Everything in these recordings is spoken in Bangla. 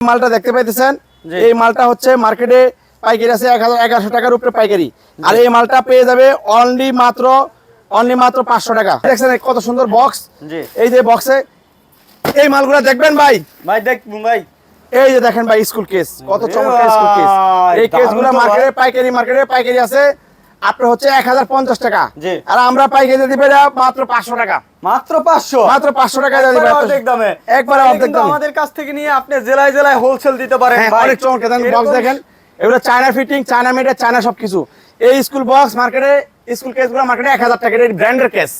মালটা দেখতে পাইতেছেন? এই মালটা হচ্ছে মার্কেটে পাইকারি আছে এক হাজার এগারোশো টাকার উপরে পাইকারি। আর এই মালটা পেয়ে যাবে অনলি মাত্র অনলি মাত্র পাঁচশো টাকা। দেখছেন কত সুন্দর বক্স এই যে বক্সে এই মালগুলো দেখবেন ভাই? ভাই দেখ ভাই এই যে দেখেন ভাই স্কুল কেস কত চমৎকার স্কুল কেস এই কেসগুলো মার্কেটে পাইকারি মার্কেটে পাইকারি আছে। আপনার হচ্ছে এক হাজার পঞ্চাশ টাকা। আর আমরা পাইকারি দিবে মাত্র পাঁচশো টাকা। মাত্র পাঁচশো? মাত্র পাঁচশো টাকা অর্ধেক দামে। একবারে অর্ধেক আমাদের কাছ থেকে নিয়ে আপনি জেলায় জেলায় হোলসেল দিতে পারেন হ্যাঁ অনেক চমৎকার দেখেন বক্স দেখেন। এগুলো China fitting China made China সবকিছু। এই স্কুল বক্স মার্কেটে স্কুল কেসগুলো মার্কেটে এক হাজার টাকা এটা ব্র্যান্ডের কেস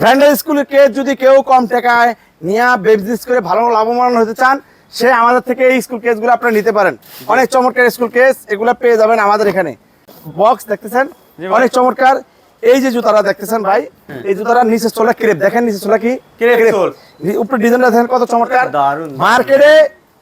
ব্র্যান্ডের স্কুলের কেস যদি কেউ কম টাকায় নিয়ে বিজনেস করে ভালো লাভবান হতে চান সে আমাদের থেকে এই স্কুল কেসগুলো আপনারা নিতে পারেন। অনেক চমৎকার স্কুল কেস এগুলো পেয়ে যাবেন আমাদের এখানে। বক্স দেখতেছেন। অনেক চমৎকার। এই যে জুতারা দেখতেছেন ভাই এই জুতারা নিচে চলে ক্রেপ। দেখেন নিচে চলে কি? উপরে ডিজাইনটা দেখেন কত চমৎকার। মার্কেটে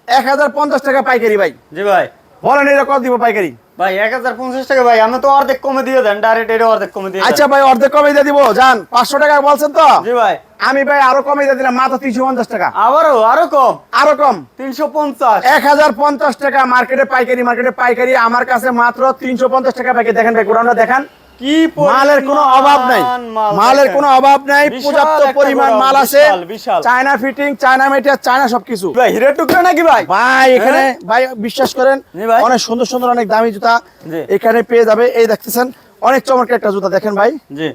এক হাজার পঞ্চাশ টাকা পাইকারি ভাই। জি ভাই। বলেন এটা কত দিব পাইকারি? ভাই এক হাজার পঞ্চাশ টাকা ভাই আমি তো অর্ধেক কমে দিয়ে দেন ডাইরেক্ট এর অর্ধেক কমে দিয়ে আচ্ছা ভাই অর্ধেক কমে দিয়ে দিব যান পাঁচশো টাকা বলছেন তো? জি ভাই। আমি ভাই আরও কমে দিয়ে দিলাম মাত্র তিনশো পঞ্চাশ টাকা। আবারও আরও কম? আরও কম? তিনশো পঞ্চাশ। এক হাজার পঞ্চাশ টাকা মার্কেটে পাইকারি মার্কেটে পাইকারি আমার কাছে মাত্র তিনশো পঞ্চাশ টাকা পাইকারি দেখেন ভাই গোডাউনটা দেখান। কি মালের কোনো অভাব নাই। মালের কোনো অভাব নাই পর্যাপ্ত পরিমাণ মাল আছে। China fitting China material China সবকিছু। ভাই টুকরো নাকি ভাই? ভাই এখানে ভাই বিশ্বাস করেন অনেক সুন্দর সুন্দর অনেক দামি জুতা এখানে পেয়ে যাবে। এই দেখতেছেন অনেক চমৎকার একটা জুতা দেখেন ভাই। জি।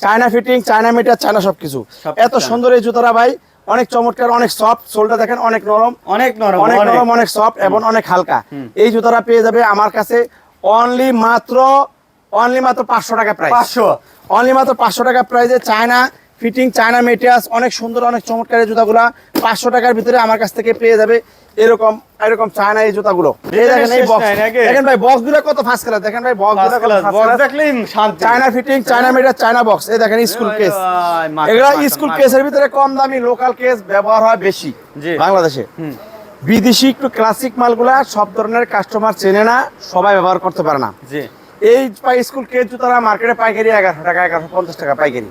China fitting China material China সবকিছু। এত সুন্দর এই জুতারা ভাই অনেক চমৎকার অনেক সফট সোলটা দেখেন অনেক নরম। অনেক নরম অনেক নরম অনেক সফট এবং অনেক হালকা। এই জুতারা পেয়ে যাবে আমার কাছে অনলি মাত্র অনলি মাত্র পাঁচশো টাকা প্রাইস পাঁচশো। অনলি মাত্র পাঁচশো টাকা প্রাইসে চায়না ফিটিং চায়না মেটেরিয়ালস অনেক সুন্দর অনেক চমৎকার এই জুতাগুলা পাঁচশো টাকার ভিতরে আমার কাছ থেকে পেয়ে যাবে এরকম এরকম চায়না এই জুতাগুলো। দেখেন এই বক্স দেখেন ভাই বক্স কত ফাস্ট কালার দেখেন ভাই বক্সগুলো First কত class, ফাস্ট box কালার দেখলেই শান্তি। China fitting China material China box এই দেখেন স্কুল কেস এগুলা স্কুল। কেসের ভিতরে কম দামি লোকাল কেস ব্যবহার হয় বেশি বাংলাদেশে। বিদেশি একটু ক্লাসিক মালগুলা সব ধরনের কাস্টমার চেনে না সবাই ব্যবহার করতে পারে না। জি। এই স্কুল কেস তারা মার্কেটে পাইকারি এগারোশো টাকা এগারোশো পঞ্চাশ টাকা পাইকারি।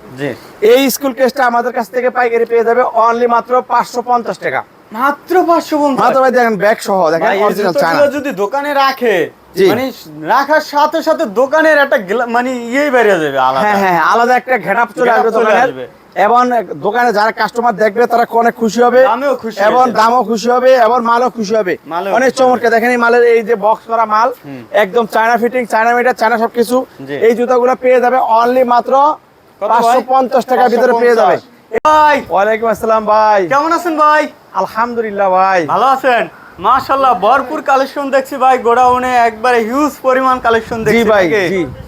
এই স্কুল কেসটা আমাদের কাছ থেকে পাইকারি পেয়ে যাবে অনলি মাত্র পাঁচশো পঞ্চাশ টাকা। মাত্র পাঁচশো পঞ্চাশ? মাত্র ভাই দেখেন ব্যাগ সহ দেখেন যদি দোকানে রাখে মানে রাখার সাথে সাথে দোকানের একটা মানে ইয়ে বেরিয়ে যাবে আলাদা। হ্যাঁ হ্যাঁ আলাদা একটা ঘেটাপ চলে আসবে চলে আসবে। এবং দোকানে যারা কাস্টমার দেখবে তারা অনেক খুশি হবে। এবং দামও খুশি হবে এবং মালও খুশি হবে। অনেক চমৎকার। দেখেন এই মালের এই যে বক্স করা মাল একদম China fitting China material China সবকিছু। এই জুতাগুলো পেয়ে যাবে অনলি মাত্র? পাঁচশো পঞ্চাশ টাকার ভিতরে পেয়ে যাবে। 550 ভাই। ওয়ালাইকুম আসসালাম ভাই। কেমন আছেন ভাই? আলহামদুলিল্লাহ ভাই। ভালো আছেন? মাশাল্লাহ ভরপুর কালেকশন দেখছি ভাই। গোডাউনে একবারে হিউজ পরিমাণ কালেকশন দেখছি ভাই,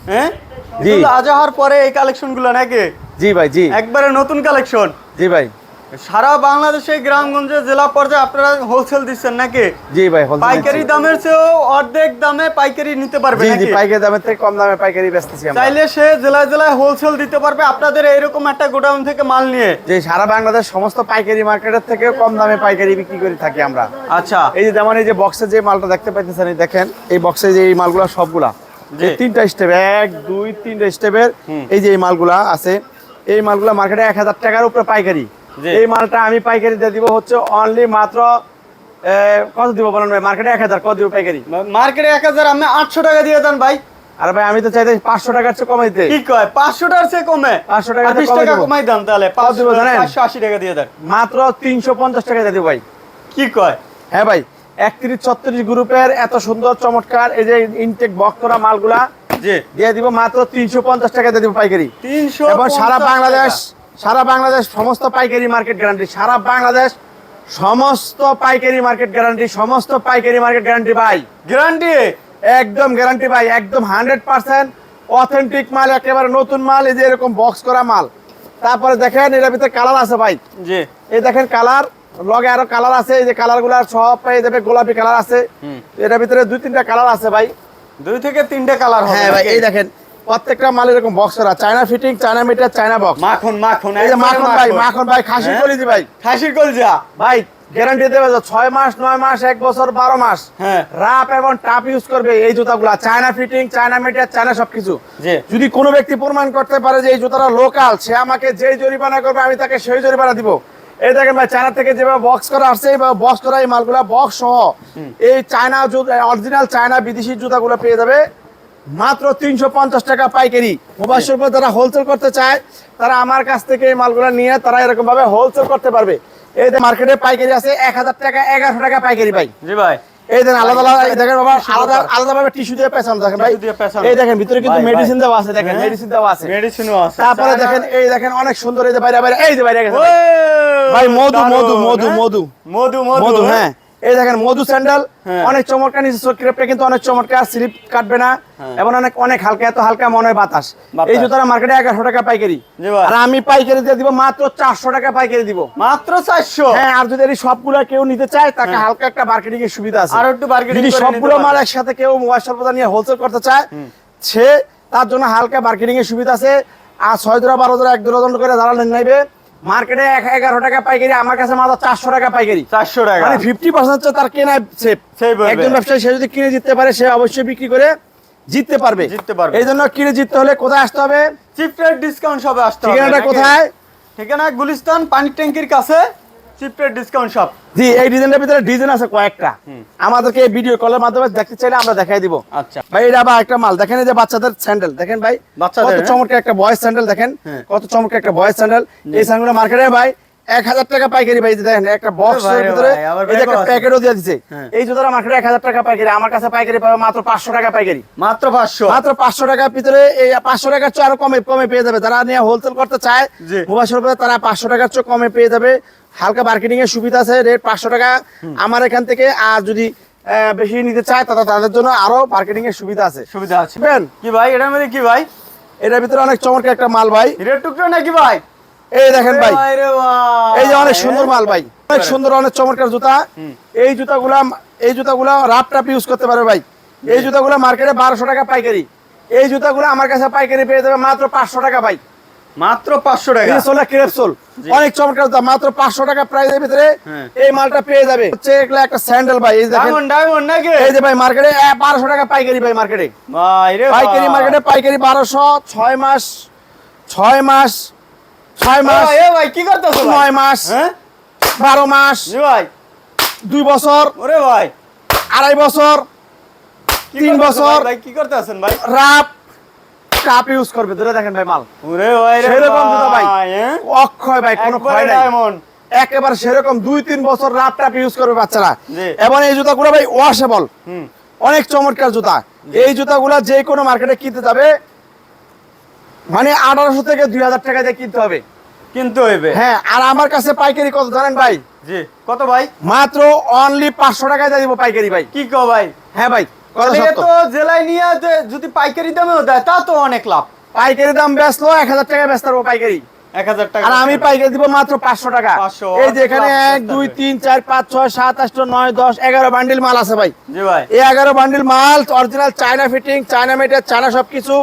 হ্যাঁ? জি। পরে এই গুলো নাকি? জি ভাই জি। একবারে নতুন কালেকশন জি ভাই। সারা বাংলাদেশে গ্রামগঞ্জে জেলা পর্যায়ে আপনারা হোলসেল দিচ্ছেন নাকি? জি ভাই পাইকারি দামের চেয়েও অর্ধেক দামে পাইকারি নিতে পারবে জি জি পাইকারি দামের থেকে কম দামে পাইকারি বেচতেছি আমরা। চাইলে সে জেলায় জেলায় হোলসেল দিতে পারবে আপনাদের এরকম একটা গোডাউন থেকে মাল নিয়ে। যে সারা বাংলাদেশ সমস্ত পাইকারি মার্কেটের থেকে কম দামে পাইকারি বিক্রি করে থাকি আমরা। আচ্ছা। এই যে যেমন এই যে বক্সে যে মালটা দেখতে পাইতেছেন এই দেখেন এই বক্সে যে এই মালগুলা সবগুলা। তিনটা স্টেপ এক দুই তিনটা স্টেপের এই যে এই মালগুলা আছে। এই মালগুলা মার্কেটে এক হাজার টাকার উপরে পাইকারি। এই মালটা আমি পাইকারি দিয়ে দিব হচ্ছে অনলি মাত্র কত দিব বলেন ভাই? মার্কেটে এক হাজার কত দিব পাইকারি? মার্কেটে এক হাজার আমি আটশো টাকা দিয়ে দেন ভাই। আর ভাই আমি তো চাইতে পাঁচশো টাকার চেয়ে কমাই দিতে কি কয়? পাঁচশো টাকার চেয়ে কমে। 500 টাকা বিশ টাকা কমাই দেন তাহলে। কত দেবো জানেন? পাঁচশো আশি টাকা দিয়ে দেন। মাত্র তিনশো পঞ্চাশ টাকা দিয়ে দিব ভাই। কি কয়? হ্যাঁ ভাই একত্রিশ ছত্রিশ গ্রুপের এত সুন্দর চমৎকার এই যে ইনটেক বক্স করা মালগুলা দিয়ে দিব মাত্র তিনশো পঞ্চাশ টাকা দিয়ে দিব পাইকারি। তিনশো এবং সারা বাংলাদেশ সারা বাংলাদেশ সমস্ত পাইকারি মার্কেট গ্যারান্টি সারা বাংলাদেশ সমস্ত পাইকারি মার্কেট গ্যারান্টি সমস্ত পাইকারি মার্কেট গ্যারান্টি ভাই। গ্যারান্টি একদম গ্যারান্টি ভাই একদম হান্ড্রেড পার্সেন্ট অথেন্টিক মাল একেবারে নতুন মাল এই যে এরকম বক্স করা মাল। তারপরে দেখেন এটার ভিতরে কালার আছে ভাই। জি। এই দেখেন কালার লগে আরও কালার আছে এই যে কালারগুলা সব পেয়ে যাবে গোলাপি কালার আছে। এটার ভিতরে দুই তিনটা কালার আছে ভাই। দুই থেকে তিনটে কালার হবে হ্যাঁ ভাই এই দেখেন প্রত্যেকটা মাল এরকম বক্স করা China fitting China material China box মাখন মাখন এই যে মাখন ভাই মাখন। ভাই খাসি হ্যাঁ? কলিজি ভাই। খাসির কলজা? ভাই গ্যারান্টি দেবে ছয় মাস নয় মাস এক বছর বারো মাস। হ্যাঁ। রাপ এবং টাপ ইউজ করবে এই জুতাগুলা। China fitting China material China সবকিছু। জি। যদি কোনো ব্যক্তি প্রমাণ করতে পারে যে এই জুতাটা লোকাল সে আমাকে যেই জরিমানা করবে আমি তাকে সেই জরিমানা দিব। এই দেখেন ভাই চায়না থেকে যেভাবে বক্স করা আসছে এইভাবে বক্স করা এই মালগুলা বক্স সহ এই চায়না অরিজিনাল চায়না বিদেশি জুতাগুলো পেয়ে যাবে। মাত্র তিনশো পঞ্চাশ টাকা পাইকারি। মোবাইল যারা হোলসেল করতে চায় তারা আমার কাছ থেকে এই মালগুলো নিয়ে তারা এরকম ভাবে হোলসেল করতে পারবে। এই মার্কেটে পাইকারি আছে এক হাজার টাকা এগারোশো টাকা পাইকারি ভাই। জি ভাই। এই দেখেন আলাদা আলাদা দেখেন বাবা আলাদা আলাদা ভাবে টিস্যু দিয়ে পেছানো দেখেন ভাই। এই দেখেন ভিতরে কিন্তু। মেডিসিন দেওয়া আছে দেখেন হ্যাঁ? মেডিসিন দেওয়া আছে। মেডিসিনও আছে। তারপরে দেখেন এই দেখেন অনেক সুন্দর এই যে বাইরে বাইরে এই যে বাইরে গেছে ভাই। মধু, মধু, মধু, হ্যাঁ? মধু। মধু মধু মধু হ্যাঁ এই দেখেন মধু স্যান্ডেল হ্যাঁ। অনেক চমৎকার নিচে ক্রেপটা কিন্তু অনেক চমৎকার স্লিপ কাটবে না হ্যাঁ। এবং অনেক অনেক হালকা এত হালকা মনে হয় বাতাস। এই জুতাটা মার্কেটে এগারোশো টাকা পাইকারি আর আমি পাইকারি দিয়ে দিব মাত্র চারশো টাকা পাইকারি দিব মাত্র চারশো হ্যাঁ আর যদি সবগুলা কেউ নিতে চায় তাকে হালকা একটা মার্কেটিং এর সুবিধা আছে আরও একটু নিতে সবগুলো মাল একসাথে কেউ মোবাইল সর্বদা নিয়ে হোলসেল করতে চায় সে তার জন্য হালকা মার্কেটিং এর সুবিধা আছে আর ছয় জোড়া বারো জোড়া এক ডজন করে যারা নেবে মার্কেটে এক এগারো টাকা পাইকারি আমার কাছে মাত্র চারশো টাকা পাইকারি। চারশো টাকা। মানে ফিফটি পার্সেন্ট তার কেনা সেফ একজন ব্যবসায়ী সে যদি কিনে জিততে পারে সে অবশ্যই বিক্রি করে জিততে পারবে। জিততে পারবে। এই জন্য কিনে জিততে হলে কোথায় আসতে হবে? চিপ ডিসকাউন্ট সবে আসতে হবে ঠিকানাটা কোথায়? ঠিকানা গুলিস্তান পানির ট্যাঙ্কির কাছে। চিপ ডিসকাউন্ট শপ জি এই ডিজাইনের ভিতরে ডিজাইন আছে কয়েকটা। আমাদেরকে এই ভিডিও কলের মাধ্যমে দেখতে চাইলে আমরা দেখাই দিব। আচ্ছা। ভাই এটা আবার একটা মাল। দেখেন যে বাচ্চাদের স্যান্ডেল। দেখেন ভাই বাচ্চাদের, কত হ্যাঁ? চমৎকার একটা বয়েজ স্যান্ডেল দেখেন। হ্যাঁ। কত চমৎকার একটা বয়েজ স্যান্ডেল। এই স্যান্ডেলগুলো মার্কেটে ভাই এক হাজার টাকা পাইকারি ভাই দেখেন একটা বক্স ভিতরে ভাই, আবার এই যে একটা প্যাকেটও দিয়ে দিছে। হ্যাঁ। এই জুতোটা মার্কেটে এক হাজার টাকা পাইকারি। আমার কাছে পাইকারি পাবে মাত্র পাঁচশো টাকা পাইকারি। মাত্র পাঁচশো। মাত্র পাঁচশো টাকার ভিতরে এই পাঁচশো টাকার চেয়ে আরও কমে কমে পেয়ে যাবে। যারা নিয়ে হোলসেল করতে চায় তারা পাঁচশো টাকার চেয়ে কমে পেয়ে যাবে। হালকা মার্কেটিং এর সুবিধা আছে রেট পাঁচশো টাকা। আমার এখান থেকে আর যদি বেশি নিতে চায় তাহলে তাদের জন্য আরও মার্কেটিং এর সুবিধা আছে। সুবিধা আছে। কি ভাই? এটার মধ্যে কি ভাই? এটার ভিতরে অনেক চমৎকার একটা মাল ভাই। হিরের টুকরো নাকি ভাই? এই দেখেন ভাই। এই যে অনেক সুন্দর মাল ভাই। অনেক সুন্দর অনেক চমৎকার জুতা। এই জুতাগুলা এই জুতাগুলা রাপ টাপ ইউজ করতে পারবে ভাই। এই জুতাগুলা মার্কেটে বারোশো টাকা পাইকারি। এই জুতাগুলো আমার কাছে পাইকারি পেয়ে যাবে মাত্র পাঁচশো টাকা ভাই। মাত্র পাঁচশো টাকা। সোলা ক্রেপসোল অনেক চমৎকার জুতা মাত্র পাঁচশো টাকা প্রাইসের ভিতরে হ্যাঁ। এই মালটা পেয়ে যাবে। হচ্ছে এগুলা একটা স্যান্ডেল ভাই এই দেখেন। ডায়মন্ড ডায়মন্ড নাকি? এই যে ভাই মার্কেটে টাকা পাইকারি ভাই মার্কেটে ভাই রে পাইকারি মার্কেটে পাইকারি মাস ছয় মাস ছয় মাস এ ভাই কি করতেছো ভাই? নয় মাস হ্যাঁ? বারো মাস ভাই। দুই বছর ওরে ভাই। আড়াই বছর তিন বছর। ভাই? ভাই কি করতেছেন ভাই? রাপ কাপ ইউজ করবে ধরে দেখেন ভাই মাল। ওরে ভাই সেরকম জুতা ভাই হ্যাঁ? অক্ষয় ভাই কোনো ক্ষয় নাই। একেবারে সেরকম দুই তিন বছর রাপ টাপ ইউজ করবে বাচ্চারা। এবং এই জুতাগুলো ভাই ওয়াশেবল অনেক চমৎকার জুতা। এই জুতাগুলো যে কোনো মার্কেটে কিনতে যাবে মানে আঠারোশো থেকে দুই হাজার টাকা দিয়ে কিনতে হবে। কিনতে হবে হ্যাঁ আর আমার কাছে পাইকারি কত জানেন ভাই? জি কত ভাই? মাত্র অনলি পাঁচশো টাকায় দিয়ে দিব পাইকারি ভাই। কি কো ভাই? হ্যাঁ ভাই। কথা তাহলে এ তো জেলায় নিয়ে যদি পাইকারি দামেও দেয় তা তো অনেক লাভ। পাইকারি দাম বেচলো এক হাজার টাকা বেচতে পারব পাইকারি। এক হাজার টাকা আর আমি পাইকারি দিব মাত্র পাঁচশো টাকা। এই যে এখানে এক দুই তিন চার পাঁচ ছয় সাত আট নয় দশ এগারো বান্ডিল মাল আছে ভাই। এই এগারো বান্ডিল মাল original China fitting China material China সবকিছু।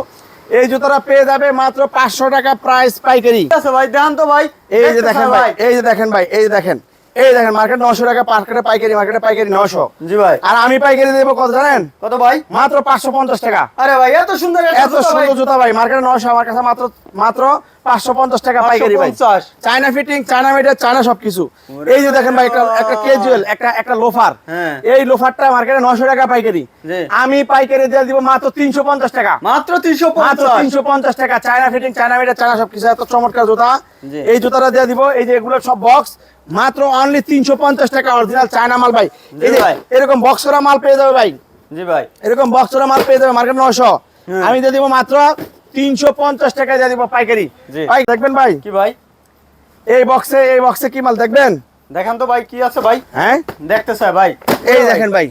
এই জুতোটা পেয়ে যাবে মাত্র পাঁচশো টাকা প্রাইস পাইকারি। ভাই দেখান তো ভাই। এই যে দেখেন ভাই। এই যে দেখেন ভাই এই যে দেখেন। এই দেখেন মার্কেট নশো টাকা মার্কেটে পাইকারি মার্কেটে পাইকারি নশো। জি ভাই। আর আমি পাইকারি দেবো কত জানেন? কত ভাই? মাত্র পাঁচশো পঞ্চাশ টাকা। আরে ভাই এত সুন্দর এত সুন্দর জুতা ভাই মার্কেটে নশো আমার কাছে মাত্র মাত্র পাঁচশো পঞ্চাশ টাকা পাইকারি ভাই। 550 China fitting China material China সবকিছু। এই যে দেখেন ভাই একটা একটা ক্যাজুয়াল একটা একটা লোফার হ্যাঁ। এই লোফারটা মার্কেটে নশো টাকা পাইকারি। আমি পাইকারি দিয়ে দিব মাত্র তিনশো পঞ্চাশ টাকা। মাত্র তিনশো মাত্র তিনশো পঞ্চাশ টাকা। China fitting China material China সবকিছু এত চমৎকার জুতা। এই জুতাটা দিয়ে দিব এই যে এগুলো সব বক্স মাত্র অনলি তিনশো পঞ্চাশ টাকা অরিজিনাল চায়না মাল ভাই। এই ভাই। এরকম বক্স করা মাল পেয়ে যাবে ভাই। জি ভাই। এরকম বক্স করা মাল পেয়ে যাবে মার্কেট নশো। আমি দিয়ে দিব মাত্র তিনশো পঞ্চাশ টাকা দিয়ে দিব পাইকারি। ভাই দেখবেন ভাই? কি ভাই? এই বক্সে এই বক্সে কি মাল দেখবেন? দেখান তো ভাই কি আছে ভাই? হ্যাঁ? দেখতে চাই ভাই। এই দেখেন ভাই।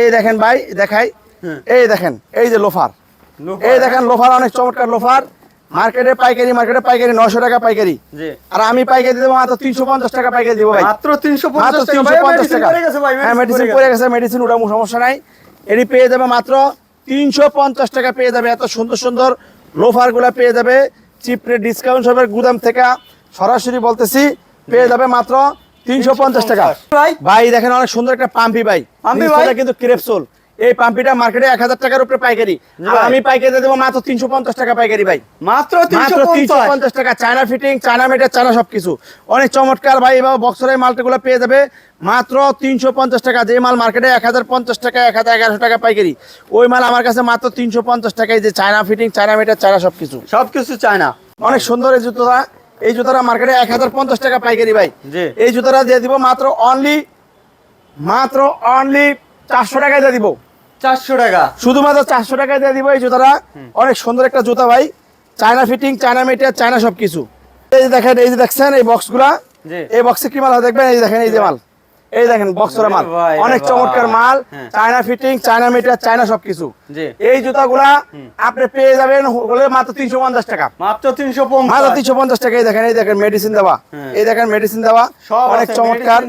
এই দেখেন ভাই দেখাই। হ্যাঁ। এই দেখেন এই যে লোফার। এই দেখেন লোফার অনেক চমৎকার লোফার। মার্কেটে পাইকারি মার্কেটে পাইকারি নশো টাকা পাইকারি। জি। আর আমি পাইকারি দেবো মাত্র তিনশো পঞ্চাশ টাকা পাইকারি দেবো ভাই। মাত্র তিনশো পঞ্চাশ টাকা। হ্যাঁ মেডিসিন পড়ে গেছে। মেডিসিন ওটা সমস্যা নাই। এটি পেয়ে যাবে মাত্র তিনশো পঞ্চাশ টাকা পেয়ে যাবে। এত সুন্দর সুন্দর লোফারগুলা পেয়ে যাবে। চিপ রেট ডিসকাউন্ট সবের গুদাম থেকে সরাসরি বলতেছি পেয়ে যাবে মাত্র তিনশো পঞ্চাশ টাকা। ভাই ভাই দেখেন অনেক সুন্দর একটা পাম্পি ভাই। পাম্পি ভাই? কিন্তু ক্রেপসোল এই পাম্পিটা মার্কেটে এক হাজার টাকার উপরে পাইকারি। আমি পাইকারি দেবো মাত্র তিনশো পঞ্চাশ টাকা পাইকারি ভাই। মাত্র তিনশো পঞ্চাশ। টাকা China fitting China material China সবকিছু। অনেক চমৎকার ভাই এবার বক্সের এই মালটাগুলো পেয়ে যাবে মাত্র তিনশো পঞ্চাশ টাকা। যে মাল মার্কেটে এক হাজার পঞ্চাশ টাকা এক হাজার এগারোশো টাকা পাইকারি ওই মাল আমার কাছে মাত্র তিনশো পঞ্চাশ টাকায় যে China fitting China material China সবকিছু। সবকিছু চায় না অনেক সুন্দর এই জুতোটা। এই জুতোটা মার্কেটে এক হাজার পঞ্চাশ টাকা পাইকারি ভাই। এই জুতোটা দিয়ে দিব মাত্র অনলি মাত্র অনলি চারশো টাকায় দিয়ে দিব। চারশো টাকা। শুধুমাত্র চারশো টাকায় দিয়ে দিব এই জুতাটা। অনেক সুন্দর একটা জুতা ভাই। China fitting China material China সবকিছু। এই যে দেখেন এই যে দেখছেন এই বক্সগুলা। এই বক্সে কি মাল দেখবেন? এই দেখেন এই যে মাল। এই দেখেন বক্সরা মাল। অনেক চমৎকার মাল। হ্যাঁ। China fitting China material China সবকিছু। এই জুতাগুলা আপনি পেয়ে যাবেন হলে মাত্র তিনশো পঞ্চাশ টাকা। মাত্র তিনশো মাত্র পঞ্চাশ তিনশো পঞ্চাশ টাকা। এই দেখেন এই দেখেন মেডিসিন দেওয়া। হ্যাঁ। এই দেখেন মেডিসিন দেওয়া। অনেক চমৎকার।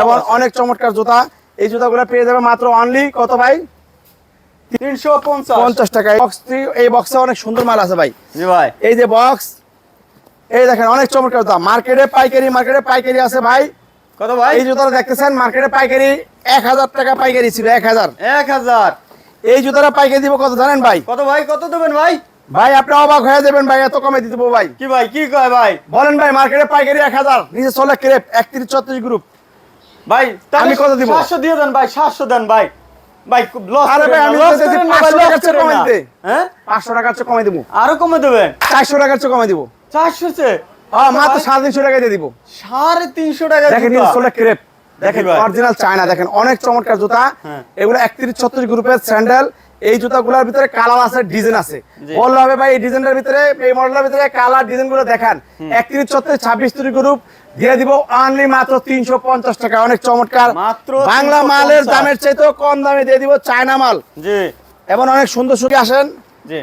এবং অনেক চমৎকার জুতা। এই জুতাগুলো পেয়ে যাবে মাত্র অনলি কত ভাই? তিনশো পঞ্চাশ। টাকা। এই বক্সে অনেক সুন্দর মাল আছে ভাই। জি ভাই। এই যে বক্স এই দেখেন অনেক চমৎকার দাম। মার্কেটে পাইকারি মার্কেটে পাইকারি আছে ভাই। কত ভাই? এই জুতাটা দেখতেছেন মার্কেটে পাইকারি এক হাজার টাকা পাইকারি ছিল এক হাজার। এক হাজার। এই জুতাটা পাইকারি দিব কত জানেন ভাই? কত ভাই? কত দেবেন ভাই? ভাই আপনি অবাক হয়ে যাবেন ভাই এত কমে দিতে ভাই। কি ভাই কি কয় ভাই? বলেন ভাই মার্কেটে পাইকারি এক হাজার নিচে চলে ক্রেপ একত্রিশ ছত্রিশ গ্রুপ ভাই তাহলে আমি কত দিব? সাতশো দিয়ে দেন ভাই সাতশো দেন ভাই। ভাই লস আরে ভাই, আমি তো 500 টাকার চেয়ে কমাই দিতে। হ্যাঁ? পাঁচশো টাকার চেয়ে কমে দিব। আরও কমে দেবেন? চারশো টাকার চেয়ে কমে দিব। চারশো চে হ্যাঁ মাত্র সাড়ে তিনশো দিয়ে দিব। সাড়ে তিনশো টাকা দেখেন জুতা। ক্রেপ দেখেন অরিজিনাল চায়না দেখেন অনেক চমৎকার জুতা। হ্যাঁ। এগুলো একত্রিশ ছত্রিশ গ্রুপের স্যান্ডেল। এই জুতাগুলোর ভিতরে কালার আছে ডিজাইন আছে। বললে হবে ভাই এই ডিজাইনের ভিতরে এই মডেলের ভিতরে কালার ডিজাইনগুলো দেখান একত্রিশ ছত্রিশ ছাব্বিশ গ্রুপ দিয়ে দিব অনলি মাত্র তিনশো পঞ্চাশ টাকা। অনেক চমৎকার। মাত্র বাংলা মালের দামের চাইতেও কম দামে দিয়ে দিব চায়না মাল। জি। এবং অনেক সুন্দর সুন্দর আসেন। জি।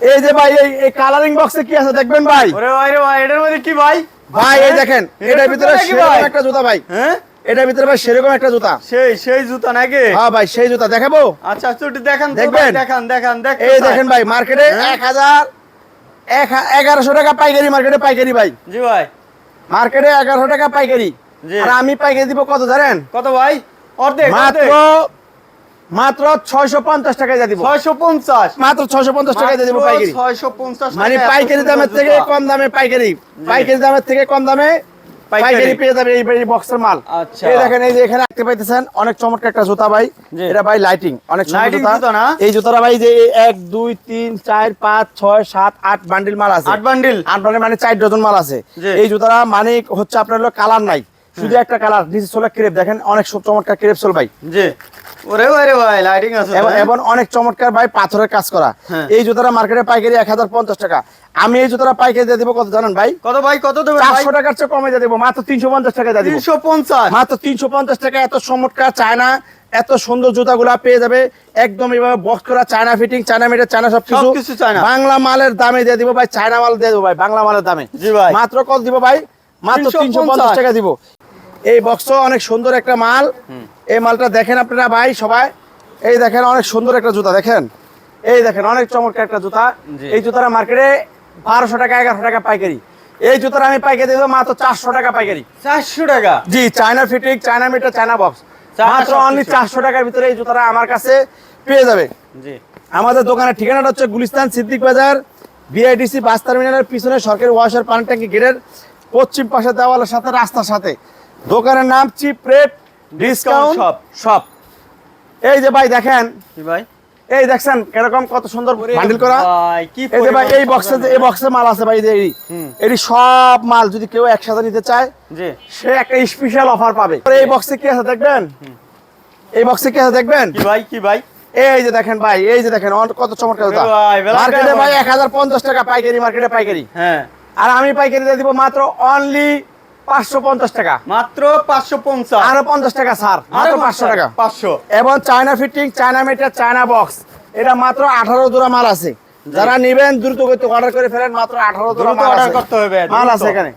এই যে ভাই এই এই কালারিং বক্সে কি আছে দেখবেন ভাই? ওরে ভাই রে ভাই এটার মধ্যে কি ভাই? ভাই এই দেখেন এটার ভিতরে সেরকম একটা জুতা ভাই। হ্যাঁ? এটার ভিতরে ভাই সেরকম একটা জুতা। সেই সেই জুতা নাকি? হ্যাঁ ভাই সেই জুতা। দেখাবো? আচ্ছা চুটি দেখান তো দেখবেন? দেখান দেখান দেখ এই দেখেন ভাই মার্কেটে হ্যাঁ? এক হাজার এক হা- এগারোশো টাকা পাইকারি মার্কেটে পাইকারি ভাই। জি ভাই। মার্কেটে এগারো টাকা পাইকারি। আর আমি পাইকারি দিব কত জানেন? কত ভাই? অর্ধেক মাত্র মাত্র ছয়শো পঞ্চাশ টাকায় দিব। ছয়শো পঞ্চাশ। মাত্র ছয়শো পঞ্চাশ টাকায় দিব পাইকারি। ছয়শো পঞ্চাশ মানে পাইকারি দামের থেকে কম দামে পাইকারি। পাইকারি দামের থেকে কম দামে পাইকারি। পাইকারি পেয়ে যাবে এই এই বক্সের মাল। আচ্ছা। এই দেখেন এই যে এখানে দেখতে পাইতেছেন অনেক চমৎকার একটা জুতা ভাই। এটা ভাই লাইটিং অনেক সুন্দর জুতা। জুতা না? এই জুতাটা ভাই যে এই এক দুই তিন চার পাঁচ ছয় সাত আট বান্ডিল মাল আছে। বান্ডিল বান্ডিল মানে চার ডজন মাল আছে। এই জুতাটা মানে হচ্ছে আপনার কালার নাই। শুধু একটা কালার নিচে চলে ক্রেপ দেখেন অনেক চমৎকার ক্রেপ চল ভাই। জি। ওরে ভাই ভাই লাইটিং আছে এবং? অনেক চমৎকার ভাই পাথরের কাজ করা। হ্যাঁ। এই জুতাটা মার্কেটে পাইকারি এক হাজার পঞ্চাশ টাকা। আমি এই জুতাটা পাইকারি দিয়ে দেবো কত জানেন ভাই? কত ভাই কত দেবেন ভাই? চারশো টাকার চেয়ে কমে দিয়ে দেবো মাত্র তিনশো পঞ্চাশ টাকা দিয়ে তিনশো পঞ্চাশ। মাত্র তিনশো পঞ্চাশ টাকা এত চমৎকার চায়না এত সুন্দর জুতাগুলা পেয়ে যাবে। একদম এভাবে বক্স করা China fitting China material China সবকিছু। চায়না। বাংলা মালের দামে দিয়ে দিব ভাই চায়না মাল দিয়ে দেবো ভাই বাংলা মালের দামে। জি ভাই। মাত্র কত দিব ভাই? মাত্র তিনশো পঞ্চাশ। টাকা দিব। এই বক্স অনেক সুন্দর একটা মাল। এই মালটা দেখেন আপনারা ভাই সবাই। এই দেখেন অনেক সুন্দর একটা জুতা দেখেন? এই দেখেন অনেক চমৎকার একটা জুতা। এই জুতাটা মার্কেটে বারোশো টাকা এগারোশো টাকা পাইকারি। এই জুতাটা আমি পাইকারি দেবো মাত্র চারশো টাকা পাইকারি। চারশো টাকা? জি China fitting China material China box মাত্র অনলি চারশো টাকার ভিতরে এই জুতাটা আমার কাছে পেয়ে যাবে। জি। আমাদের দোকানের ঠিকানাটা হচ্ছে গুলিস্তান সিদ্দিক বাজার বিআইডিসি বাস টার্মিনালের পিছনে সরকারি ওয়াশার পানি ট্যাঙ্কি গেটের পশ্চিম পাশে দেওয়ালের সাথে রাস্তার সাথে। দোকানের নাম চিপ রেট ডিসকাউন্ট। শপ এই যে ভাই দেখেন কি ভাই? এই দেখছেন এরকম কত সুন্দর বান্ডিল করা? এই যে ভাই এই বক্সে এই বক্সে মাল আছে ভাই এই এটি সব মাল যদি কেউ একসাথে নিতে চায় জি। সে একটা স্পেশাল অফার পাবে। এই বক্সে কি আছে দেখবেন? এই বক্সে কি আছে দেখবেন? কি ভাই কি ভাই? এই যে দেখেন ভাই এই যে দেখেন কত চমৎকার মার্কেটে ভাই এক হাজার পঞ্চাশ টাকা পাইকারি মার্কেটে পাইকারি। হ্যাঁ। আর আমি পাইকারি দিয়ে দিব মাত্র অনলি পাঁচশো পঞ্চাশ টাকা। মাত্র পাঁচশো পঞ্চাশ। আরও পঞ্চাশ টাকা মাত্র পাঁচশো টাকা। পাঁচশো। এবং China fitting China material China box. এটা মাত্র আঠারো জোড়া মাল আছে। যারা নিবেন দ্রুত অর্ডার করে ফেলেন মাত্র আঠারো জোড়া order করতে হবে, মাল আছে এখানে।